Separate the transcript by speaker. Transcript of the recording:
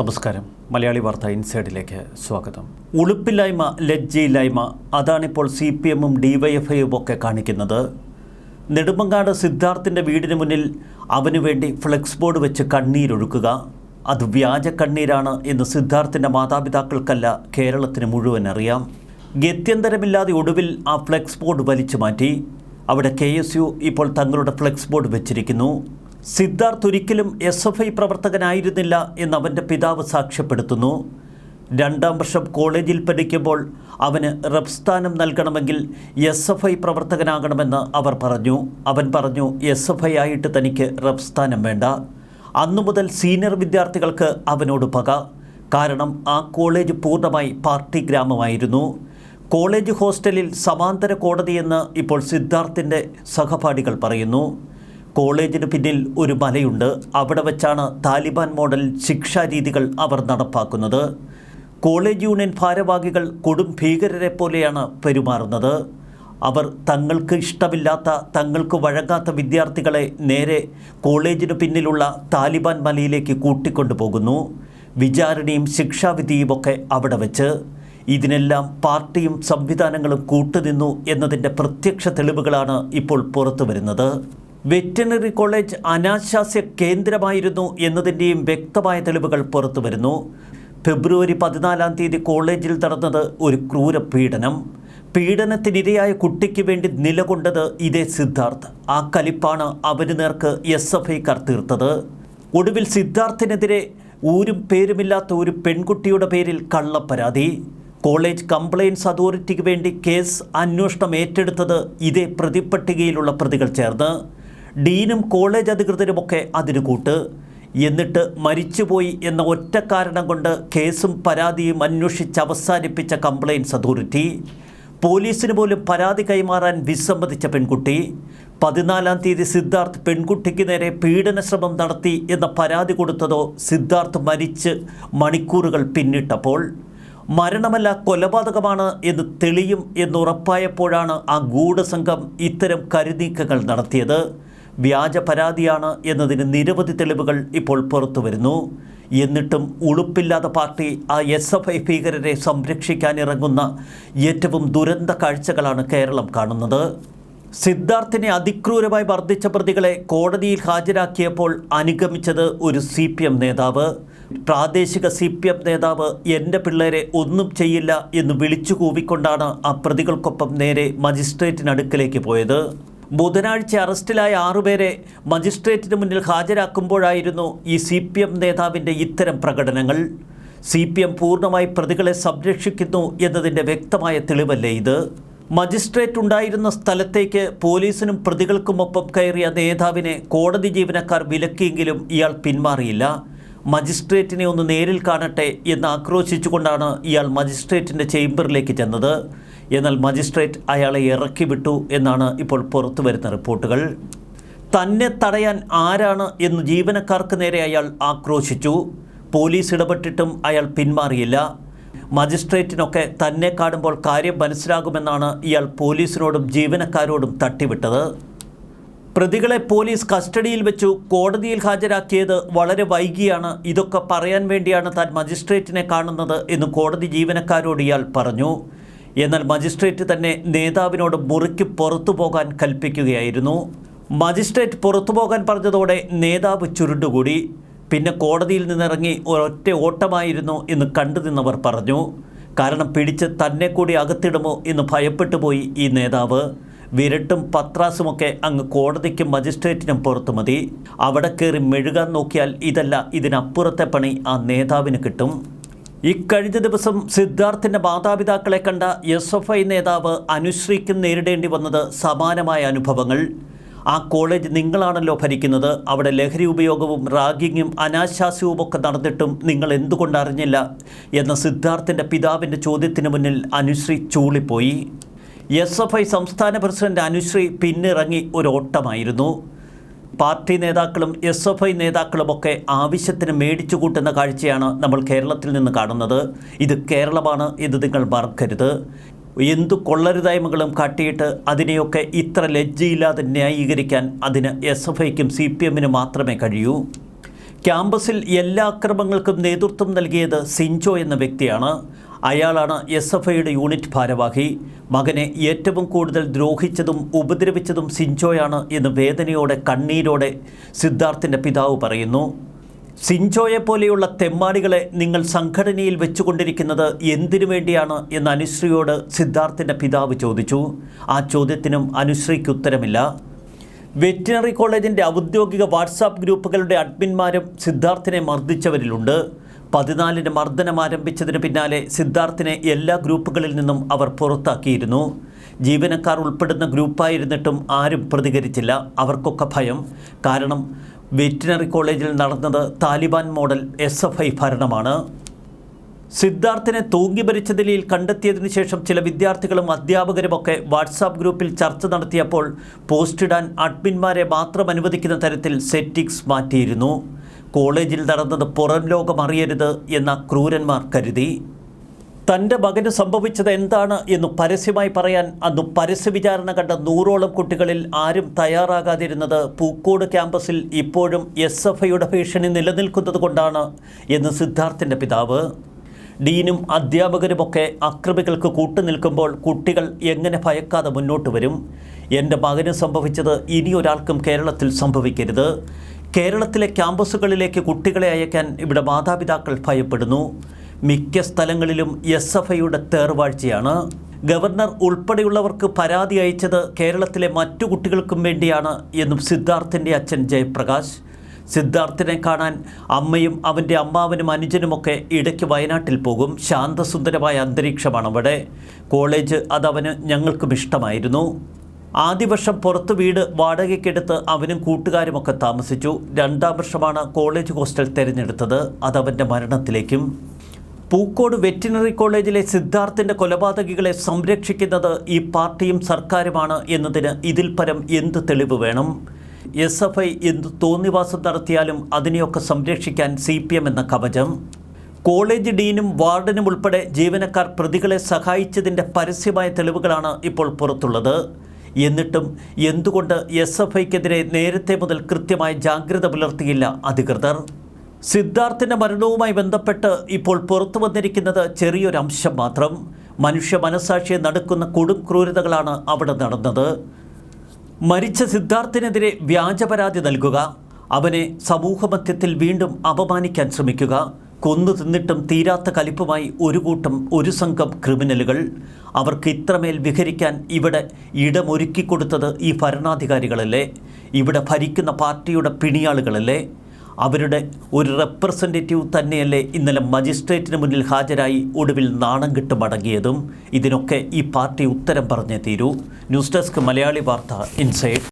Speaker 1: നമസ്കാരം. മലയാളി വാർത്ത ഇൻസൈഡിലേക്ക് സ്വാഗതം. ഉളുപ്പില്ലായ്മ ലജ്ജയില്ലായ്മ അതാണിപ്പോൾ സി പി എമ്മും ഡിവൈഎഫ്ഐയും ഒക്കെ കാണിക്കുന്നത്. നെടുമങ്ങാട് സിദ്ധാർത്ഥിന്റെ വീടിന് മുന്നിൽ അവനു വേണ്ടി ഫ്ലെക്സ് ബോർഡ് വെച്ച് കണ്ണീരൊഴുക്കുക. അത് വ്യാജ കണ്ണീരാണ് എന്ന് സിദ്ധാർത്ഥിന്റെ മാതാപിതാക്കൾക്കല്ല കേരളത്തിന് മുഴുവൻ അറിയാം. ഗത്യന്തരമില്ലാതെ ഒടുവിൽ ആ ഫ്ലെക്സ് ബോർഡ് വലിച്ചു മാറ്റി. അവിടെ കെ ഇപ്പോൾ തങ്ങളുടെ ഫ്ലെക്സ് ബോർഡ് വെച്ചിരിക്കുന്നു. സിദ്ധാർത്ഥ് ഒരിക്കലും എസ് എഫ് ഐ പ്രവർത്തകനായിരുന്നില്ല എന്ന് അവന്റെ പിതാവ് സാക്ഷ്യപ്പെടുത്തുന്നു. രണ്ടാം വർഷം കോളേജിൽ പഠിക്കുമ്പോൾ അവന് റബ്സ്ഥാനം നൽകണമെങ്കിൽ എസ് എഫ് ഐ പ്രവർത്തകനാകണമെന്ന് അവർ പറഞ്ഞു. അവൻ പറഞ്ഞു എസ് എഫ് ഐ ആയിട്ട് തനിക്ക് റബ്സ്ഥാനം വേണ്ട. അന്നു മുതൽ സീനിയർ വിദ്യാർത്ഥികൾക്ക് അവനോട് പക. കാരണം ആ കോളേജ് പൂർണമായി പാർട്ടി ഗ്രാമമായിരുന്നു. കോളേജ് ഹോസ്റ്റലിൽ സമാന്തര കോടതിയെന്ന് ഇപ്പോൾ സിദ്ധാർത്ഥിന്റെ സഹപാഠികൾ പറയുന്നു. കോളേജിന് പിന്നിൽ ഒരു മലയുണ്ട്. അവിടെ വെച്ചാണ് താലിബാൻ മോഡൽ ശിക്ഷാരീതികൾ അവർ നടപ്പാക്കുന്നത്. കോളേജ് യൂണിയൻ ഭാരവാഹികൾ കൊടും ഭീകരരെ പോലെയാണ് പെരുമാറുന്നത്. അവർ തങ്ങൾക്ക് ഇഷ്ടമില്ലാത്ത തങ്ങൾക്ക് വഴങ്ങാത്ത വിദ്യാർത്ഥികളെ നേരെ കോളേജിന് പിന്നിലുള്ള താലിബാൻ മലയിലേക്ക് കൂട്ടിക്കൊണ്ടുപോകുന്നു. വിചാരണയും ശിക്ഷാവിധിയുമൊക്കെ അവിടെ വെച്ച്. ഇതിനെല്ലാം പാർട്ടിയും സംവിധാനങ്ങളും കൂട്ടുനിന്നു എന്നതിന്റെ പ്രത്യക്ഷ തെളിവുകളാണ് ഇപ്പോൾ പുറത്തു വരുന്നത് വെറ്റിനറി കോളേജ് അനാശാസ്യ കേന്ദ്രമായിരുന്നു എന്നതിന്റെയും വ്യക്തമായ തെളിവുകൾ പുറത്തു വരുന്നു ഫെബ്രുവരി പതിനാലാം തീയതി കോളേജിൽ നടന്നത് ഒരു ക്രൂര പീഡനം പീഡനത്തിനിരയായ കുട്ടിക്ക് വേണ്ടി നിലകൊണ്ടത് ഇതേ സിദ്ധാർത്ഥ്. ആ കലിപ്പാണ് അവന് നേർക്ക് എസ് എഫ് ഐക്കാർ തീർത്തത്. ഒടുവിൽ സിദ്ധാർത്ഥിനെതിരെ ഊരും പേരുമില്ലാത്ത ഒരു പെൺകുട്ടിയുടെ പേരിൽ കള്ളപ്പരാതി. കോളേജ് കംപ്ലയിൻസ് അതോറിറ്റിക്ക് വേണ്ടി കേസ് അന്വേഷണം ഏറ്റെടുത്തത് ഇതേ പ്രതിപ്പട്ടികയിലുള്ള പ്രതികൾ ചേർന്ന്. ഡീനും കോളേജ് അധികൃതരുമൊക്കെ അതിന് കൂട്ട്. എന്നിട്ട് മരിച്ചുപോയി എന്ന ഒറ്റ കാരണം കൊണ്ട് കേസും പരാതിയും അന്വേഷിച്ച് അവസാനിപ്പിച്ച കംപ്ലയിൻസ് അതോറിറ്റി പോലീസിന് പോലും പരാതി കൈമാറാൻ വിസമ്മതിച്ച പെൺകുട്ടി. പതിനാലാം തീയതി സിദ്ധാർത്ഥ് പെൺകുട്ടിക്ക് നേരെ പീഡനശ്രമം നടത്തി എന്ന പരാതി കൊടുത്തതോ സിദ്ധാർത്ഥ് മരിച്ച് മണിക്കൂറുകൾ പിന്നിട്ടപ്പോൾ. മരണമല്ല കൊലപാതകമാണ് എന്ന് തെളിയും എന്നുറപ്പായപ്പോഴാണ് ആ ഗൂഢസംഘം ഇത്തരം കരുനീക്കങ്ങൾ നടത്തിയത്. വ്യാജ പരാതിയാണ് എന്നതിന് നിരവധി തെളിവുകൾ ഇപ്പോൾ പുറത്തുവരുന്നു എന്നിട്ടും ഉളുപ്പില്ലാത്ത പാർട്ടി ആ എസ് എഫ് ഐ ഭീകരരെ സംരക്ഷിക്കാൻ ഇറങ്ങുന്ന ഏറ്റവും ദുരന്ത കാഴ്ചകളാണ് കേരളം കാണുന്നത്. സിദ്ധാർത്ഥിനെ അതിക്രൂരമായി വർദ്ധിച്ച പ്രതികളെ കോടതിയിൽ ഹാജരാക്കിയപ്പോൾ അനുഗമിച്ചത് ഒരു സി പി എം നേതാവ്. പ്രാദേശിക സി പി എം നേതാവ് എന്റെ പിള്ളേരെ ഒന്നും ചെയ്യില്ല എന്ന് വിളിച്ചു കൂവിക്കൊണ്ടാണ് ആ പ്രതികൾക്കൊപ്പം നേരെ മജിസ്ട്രേറ്റിനടുക്കലേക്ക് പോയത്. ബുധനാഴ്ച അറസ്റ്റിലായ ആറുപേരെ മജിസ്ട്രേറ്റിന് മുന്നിൽ ഹാജരാക്കുമ്പോഴായിരുന്നു ഈ സി പി എം നേതാവിന്റെ ഇത്തരം പ്രകടനങ്ങൾ. സി പി എം പൂർണമായി പ്രതികളെ സംരക്ഷിക്കുന്നു എന്നതിന്റെ വ്യക്തമായ തെളിവല്ലേ ഇത്? മജിസ്ട്രേറ്റ് ഉണ്ടായിരുന്ന സ്ഥലത്തേക്ക് പോലീസിനും പ്രതികൾക്കുമൊപ്പം കയറിയ നേതാവിനെ കോടതി ജീവനക്കാർ വിലക്കിയെങ്കിലും ഇയാൾ പിന്മാറിയില്ല. മജിസ്ട്രേറ്റിനെ ഒന്ന് നേരിൽ കാണട്ടെ എന്ന് ആക്രോശിച്ചുകൊണ്ടാണ് ഇയാൾ മജിസ്ട്രേറ്റിന്റെ ചേംബറിലേക്ക് ചെന്നത്. എന്നാൽ മജിസ്ട്രേറ്റ് അയാളെ ഇറക്കി വിട്ടു എന്നാണ് ഇപ്പോൾ പുറത്തു വരുന്ന റിപ്പോർട്ടുകൾ. തന്നെ തടയാൻ ആരാണ് എന്ന് ജീവനക്കാർക്ക് നേരെ അയാൾ ആക്രോശിച്ചു. പോലീസ് ഇടപെട്ടിട്ടും അയാൾ പിന്മാറിയില്ല. മജിസ്ട്രേറ്റിനൊക്കെ തന്നെ കാണുമ്പോൾ കാര്യം മനസ്സിലാകുമെന്നാണ് ഇയാൾ പോലീസിനോടും ജീവനക്കാരോടും തട്ടിവിട്ടത്. പ്രതികളെ പോലീസ് കസ്റ്റഡിയിൽ വെച്ചു കോടതിയിൽ ഹാജരാക്കിയത് വളരെ വൈകിയാണ്. ഇതൊക്കെ പറയാൻ വേണ്ടിയാണ് താൻ മജിസ്ട്രേറ്റിനെ കാണുന്നത് എന്ന് കോടതി ജീവനക്കാരോട് ഇയാൾ പറഞ്ഞു. എന്നാൽ മജിസ്ട്രേറ്റ് തന്നെ നേതാവിനോട് മുറിക്ക് പുറത്തു പോകാൻ കൽപ്പിക്കുകയായിരുന്നു. മജിസ്ട്രേറ്റ് പുറത്തു പോകാൻ പറഞ്ഞതോടെ നേതാവ് ചുരുണ്ടുകൂടി. പിന്നെ കോടതിയിൽ നിന്നിറങ്ങി ഒരൊറ്റ ഓട്ടമായിരുന്നു എന്ന് കണ്ടു നിന്നവർ പറഞ്ഞു. കാരണം പിടിച്ച് തന്നെ കൂടി അകത്തിടുമോ എന്ന് ഭയപ്പെട്ടു പോയി ഈ നേതാവ്. വിരട്ടും പത്രാസുമൊക്കെ അങ്ങ് കോടതിക്കും മജിസ്ട്രേറ്റിനും പുറത്തു മതി. അവിടെ കയറി മെഴുകാൻ നോക്കിയാൽ ഇതല്ല ഇതിനപ്പുറത്തെ പണി ആ നേതാവിന് കിട്ടും. ഇക്കഴിഞ്ഞ ദിവസം സിദ്ധാർത്ഥിന്റെ മാതാപിതാക്കളെ കണ്ട എസ് എഫ് ഐ നേതാവ് അനുശ്രീക്കും നേരിടേണ്ടി വന്നത് സമാനമായ അനുഭവങ്ങൾ. ആ കോളേജ് നിങ്ങളാണല്ലോ ഭരിക്കുന്നത്. അവിടെ ലഹരി ഉപയോഗവും റാഗിങ്ങും അനാശാസ്യവും ഒക്കെ നടന്നിട്ടും നിങ്ങൾ എന്തുകൊണ്ട് അറിഞ്ഞില്ല? എന്ന സിദ്ധാർത്ഥിന്റെ പിതാവിന്റെ ചോദ്യത്തിന് മുന്നിൽ അനുശ്രീ ചൂളിപ്പോയി. എസ് എഫ് ഐ സംസ്ഥാന പ്രസിഡന്റ് അനുശ്രീ പിന്നിറങ്ങി ഒരു ഓട്ടമായിരുന്നു. പാർട്ടി നേതാക്കളും എസ് എഫ് ഐ നേതാക്കളുമൊക്കെ ആവശ്യത്തിന് മേടിച്ചു കൂട്ടുന്ന കാഴ്ചയാണ് നമ്മൾ കേരളത്തിൽ നിന്ന് കാണുന്നത്. ഇത് കേരളമാണ് ഇത് നിങ്ങൾ മറക്കരുത്. എന്തു കൊള്ളരുതായ്മകളും കാട്ടിയിട്ട് അതിനെയൊക്കെ ഇത്ര ലജ്ജയില്ലാതെ ന്യായീകരിക്കാൻ അതിന് എസ് എഫ് ഐക്കും സി പി എമ്മിനും മാത്രമേ കഴിയൂ. ക്യാമ്പസിൽ എല്ലാ അക്രമങ്ങൾക്കും നേതൃത്വം നൽകിയത് സിൻജോ എന്ന വ്യക്തിയാണ്. അയാളാണ് എസ് എഫ് ഐയുടെ യൂണിറ്റ് ഭാരവാഹി. മകനെ ഏറ്റവും കൂടുതൽ ദ്രോഹിച്ചതും ഉപദ്രവിച്ചതും സിഞ്ചോയാണ് എന്ന് വേദനയോടെ കണ്ണീരോടെ സിദ്ധാർത്ഥിന്റെ പിതാവ് പറയുന്നു. സിൻജോയെ പോലെയുള്ള തെമ്മാടികളെ നിങ്ങൾ സംഘടനയിൽ വെച്ചുകൊണ്ടിരിക്കുന്നത് എന്തിനു വേണ്ടിയാണ് എന്ന് അനുശ്രീയോട് സിദ്ധാർത്ഥിന്റെ പിതാവ് ചോദിച്ചു. ആ ചോദ്യത്തിനും അനുശ്രീക്ക് ഉത്തരമില്ല. വെറ്റിനറി കോളേജിന്റെ ഔദ്യോഗിക വാട്സാപ്പ് ഗ്രൂപ്പുകളുടെ അഡ്മിന്മാരും സിദ്ധാർത്ഥിനെ മർദ്ദിച്ചവരിലുണ്ട്. പതിനാലിന് മർദ്ദനം ആരംഭിച്ചതിന് പിന്നാലെ സിദ്ധാർത്ഥിനെ എല്ലാ ഗ്രൂപ്പുകളിൽ നിന്നും അവർ പുറത്താക്കിയിരുന്നു. ജീവനക്കാർ ഉൾപ്പെടുന്ന ഗ്രൂപ്പായിരുന്നിട്ടും ആരും പ്രതികരിച്ചില്ല. അവർക്കൊക്കെ ഭയം. കാരണം വെറ്റിനറി കോളേജിൽ നടന്നത് Taliban model S F I ഭരണമാണ്. സിദ്ധാർത്ഥിനെ തൂങ്ങി ഭരിച്ച നിലയിൽ കണ്ടെത്തിയതിനു ശേഷം ചില വിദ്യാർത്ഥികളും അധ്യാപകരുമൊക്കെ വാട്സാപ്പ് ഗ്രൂപ്പിൽ ചർച്ച നടത്തിയപ്പോൾ പോസ്റ്റിടാൻ അഡ്മിന്മാരെ മാത്രം അനുവദിക്കുന്ന തരത്തിൽ സെറ്റിക്സ് മാറ്റിയിരുന്നു. കോളേജിൽ നടന്നത് പുറം ലോകം അറിയരുത് എന്ന ക്രൂരന്മാർ കരുതി. തന്റെ മകന് സംഭവിച്ചത് എന്താണ് എന്ന് പരസ്യമായി പറയാൻ അന്ന് പരസ്യ വിചാരണ കണ്ട നൂറോളം കുട്ടികളിൽ ആരും തയ്യാറാകാതിരുന്നത് പൂക്കോട് ക്യാമ്പസിൽ ഇപ്പോഴും എസ് എഫ് ഐയുടെ ഭീഷണി നിലനിൽക്കുന്നത് കൊണ്ടാണ് എന്ന് സിദ്ധാർത്ഥിന്റെ പിതാവ്. ഡീനും അധ്യാപകരുമൊക്കെ അക്രമികൾക്ക് കൂട്ടുനിൽക്കുമ്പോൾ കുട്ടികൾ എങ്ങനെ ഭയക്കാതെ മുന്നോട്ട് വരും? എന്റെ മകന് സംഭവിച്ചത് ഇനി ഒരാൾക്കും കേരളത്തിൽ സംഭവിക്കരുത്. കേരളത്തിലെ ക്യാമ്പസുകളിലേക്ക് കുട്ടികളെ അയക്കാൻ ഇവിടെ മാതാപിതാക്കൾ ഭയപ്പെടുന്നു. മിക്ക സ്ഥലങ്ങളിലും എസ് എഫ് ഐയുടെ തേർവാഴ്ചയാണ്. ഗവർണർ ഉൾപ്പെടെയുള്ളവർക്ക് പരാതി അയച്ചത് കേരളത്തിലെ മറ്റു കുട്ടികൾക്കും വേണ്ടിയാണ് എന്നും സിദ്ധാർത്ഥിന്റെ അച്ഛൻ ജയപ്രകാശ്. സിദ്ധാർത്ഥിനെ കാണാൻ അമ്മയും അവന്റെ അമ്മാവനും അനുജനുമൊക്കെ ഇടയ്ക്ക് വയനാട്ടിൽ പോകും. ശാന്തസുന്ദരമായ അന്തരീക്ഷമാണ് അവിടെ കോളേജ് അതവന് ഞങ്ങൾക്കും ഇഷ്ടമായിരുന്നു. ആദ്യ വർഷം പുറത്ത് വീട് വാടകയ്ക്കെടുത്ത് അവനും കൂട്ടുകാരുമൊക്കെ താമസിച്ചു. രണ്ടാം വർഷമാണ് കോളേജ് ഹോസ്റ്റൽ തിരഞ്ഞെടുത്തത്. അതവന്റെ മരണത്തിലേക്കും. പൂക്കോട് വെറ്റിനറി കോളേജിലെ സിദ്ധാർത്ഥിന്റെ കൊലപാതകികളെ സംരക്ഷിക്കുന്നത് ഈ പാർട്ടിയും സർക്കാരുമാണ് എന്നതിന് ഇതിൽ പരം എന്ത് തെളിവ് വേണം? എസ് എഫ് ഐ എന്ത് തോന്നിവാസം നടത്തിയാലും അതിനെയൊക്കെ സംരക്ഷിക്കാൻ സി പി എം എന്ന കവചം? കോളേജ് ഡീനും വാർഡനും ഉൾപ്പെടെ ജീവനക്കാർ പ്രതികളെ സഹായിച്ചതിന്റെ പരസ്യമായ തെളിവുകളാണ് ഇപ്പോൾ പുറത്തുള്ളത്. എന്നിട്ടും എന്തുകൊണ്ട് എസ് എഫ് ഐക്കെതിരെ നേരത്തെ മുതൽ കൃത്യമായ ജാഗ്രത പുലർത്തിയില്ല അധികൃതർ? സിദ്ധാർത്ഥിന്റെ മരണവുമായി ബന്ധപ്പെട്ട് ഇപ്പോൾ പുറത്തു വന്നിരിക്കുന്നത് ചെറിയൊരു അംശം മാത്രം. മനുഷ്യ മനസാക്ഷിയെ നടക്കുന്ന കൊടും ക്രൂരതകളാണ് അവിടെ നടന്നത്. മരിച്ച സിദ്ധാർത്ഥിനെതിരെ വ്യാജപരാതി നൽകുക അവനെ സമൂഹമധ്യത്തിൽ വീണ്ടും അപമാനിക്കാൻ ശ്രമിക്കുക കൊന്നു തിന്നിട്ടും തീരാത്ത കലിപ്പുമായി ഒരു കൂട്ടം ഒരു സംഘം ക്രിമിനലുകൾ അവർക്ക് ഇത്രമേൽ വിഹരിക്കാൻ ഇവിടെ ഇടമൊരുക്കിക്കൊടുത്തത് ഈ ഭരണാധികാരികളല്ലേ? ഇവിടെ ഭരിക്കുന്ന പാർട്ടിയുടെ പിണിയാളുകളല്ലേ? അവരുടെ ഒരു റെപ്രസെന്റേറ്റീവ് തന്നെയല്ലേ ഇന്നലെ മജിസ്ട്രേറ്റിന് മുന്നിൽ ഹാജരായി ഒടുവിൽ നാണം കെട്ട് മടങ്ങിയതും? ഇതിനൊക്കെ ഈ പാർട്ടി ഉത്തരം പറഞ്ഞേ തീരൂ. ന്യൂസ് ഡെസ്ക് മലയാളി വാർത്ത ഇൻസൈഡ്.